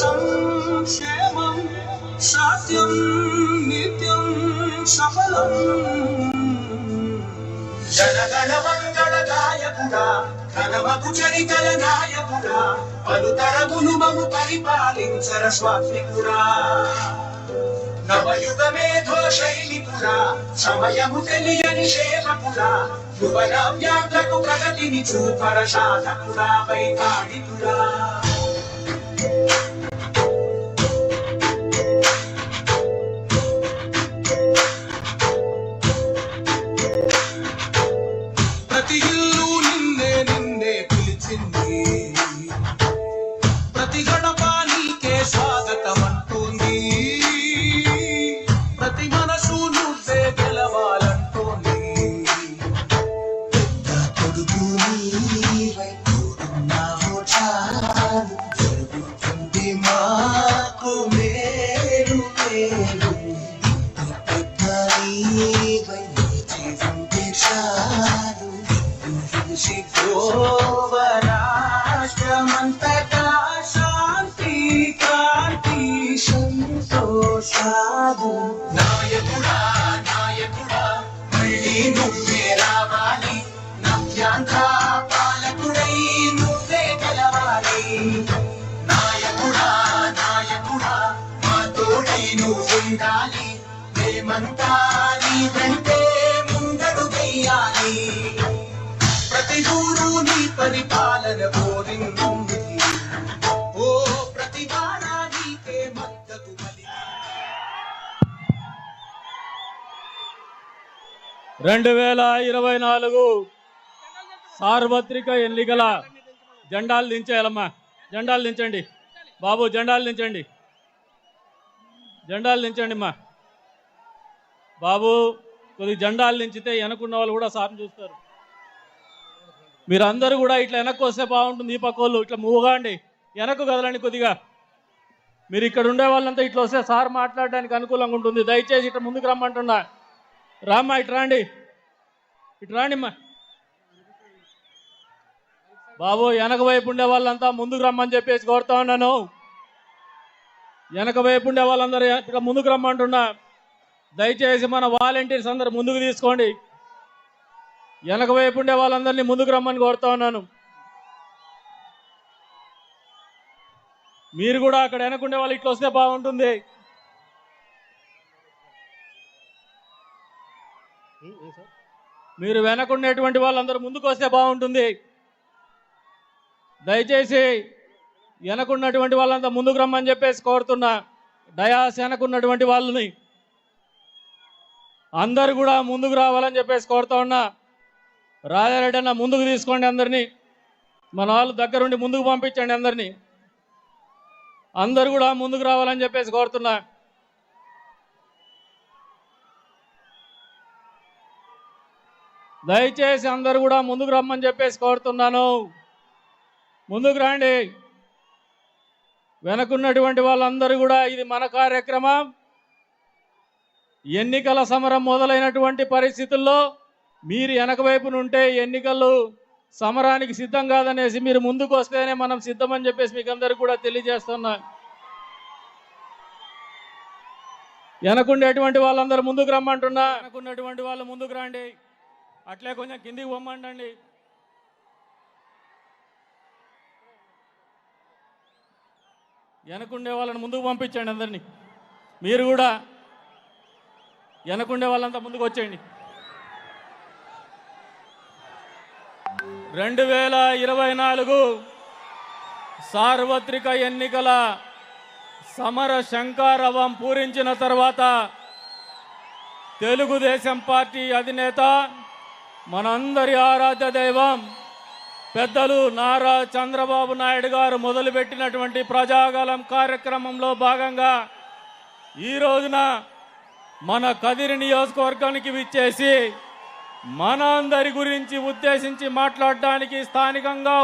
సంక్షేమం సత్యం నిత్యం సఫలం. జనగణ మంగళ గాయకుడా ఘనమగు చరితల నాయకుడా పలుతరములు మము పరిపాలించర స్వాత్మికుడా. నవయుగ మేధో శైలికుడా సమయము తెలియని సేవకుడా యువన వ్యాప్లకు ప్రగతిని చూపర సాధకుడా వైతాళికుడా. మాకు మేలు మేలు. ఇంత పెద్ద శాంతి కాంతి సంతోషాలు. నాయకుడా నాయకుడా మళ్ళీ నువ్వే. మద్దతు బలి రెండు వేల ఇరవై నాలుగు సార్వత్రిక ఎన్నికల జెండాలు దించేయాలమ్మా. జెండాలు దించండి. బాబు జెండాలు దించండి. జెండాలు దించండి అమ్మా బాబు కొద్ది జెండాలు దించితే వెనకున్న వాళ్ళు కూడా సార్ని చూస్తారు. మీరందరూ కూడా ఇట్లా వెనక్కి వస్తే బాగుంటుంది. ఈ పక్క వాళ్ళు ఇట్లా మూగాండి వెనక్కు కదలండి కొద్దిగా. మీరు ఇక్కడ ఉండే వాళ్ళంతా ఇట్లా వస్తే సార్ మాట్లాడడానికి అనుకూలంగా ఉంటుంది. దయచేసి ఇట్లా ముందుకు రమ్మంటున్నా. రామ్మా ఇటు రండి. ఇటు రాండి అమ్మా. బాబు వెనక వైపు ఉండే వాళ్ళంతా ముందుకు రమ్మని చెప్పేసి కోరుతా ఉన్నాను. వెనక వైపు ఉండే వాళ్ళందరూ ఇక్కడ ముందుకు రమ్మంటున్నా. దయచేసి మన వాలంటీర్స్ అందరు ముందుకు తీసుకోండి. వెనక వైపు ఉండే వాళ్ళందరినీ ముందుకు రమ్మని కోరుతా ఉన్నాను. మీరు కూడా అక్కడ వెనకుండే వాళ్ళు ఇట్లా వస్తే బాగుంటుంది. మీరు వెనకున్నటువంటి వాళ్ళందరూ ముందుకు వస్తే బాగుంటుంది. దయచేసి వెనకున్నటువంటి వాళ్ళంతా ముందుకు రమ్మని చెప్పేసి కోరుతున్నా. డయాస్ వెనకున్నటువంటి వాళ్ళని అందరు కూడా ముందుకు రావాలని చెప్పేసి కోరుతా ఉన్నా. రాజారెడ్డి అన్న ముందుకు తీసుకోండి అందరినీ. మన వాళ్ళు దగ్గరుండి ముందుకు పంపించండి అందరినీ. అందరు కూడా ముందుకు రావాలని చెప్పేసి కోరుతున్నా. దయచేసి అందరు కూడా ముందుకు రమ్మని చెప్పేసి కోరుతున్నాను. ముందుకు రండి. వెనకున్నటువంటి వాళ్ళందరూ కూడా ఇది మన కార్యక్రమం. ఎన్నికల సమరం మొదలైనటువంటి పరిస్థితుల్లో మీరు వెనక వైపున ఉంటే ఎన్నికలు సమరానికి సిద్ధం కాదనేసి మీరు ముందుకు వస్తేనే మనం సిద్ధమని చెప్పేసి మీకు అందరికి కూడా తెలియజేస్తున్నా. వెనకుండేటువంటి వాళ్ళందరూ ముందుకు రమ్మంటున్నా. వెనకున్నటువంటి వాళ్ళు ముందుకు రండి. అట్లే కొంచెం కిందికి పొమ్మండి వెనకుండే వాళ్ళని ముందుకు పంపించండి అందరినీ. మీరు కూడా వెనకుండే వాళ్ళంతా ముందుకు వచ్చేయండి. రెండు వేల ఇరవై నాలుగు సార్వత్రిక ఎన్నికల సమర శంకారవం పూరించిన తర్వాత తెలుగుదేశం పార్టీ అధినేత మనందరి ఆరాధ్య దైవం పెద్దలు నారా చంద్రబాబు నాయుడు గారు మొదలుపెట్టినటువంటి ప్రజాగలం కార్యక్రమంలో భాగంగా ఈ రోజున మన కదిరి నియోజకవర్గానికి విచ్చేసి మన అందరి గురించి ఉద్దేశించి మాట్లాడడానికి స్థానికంగా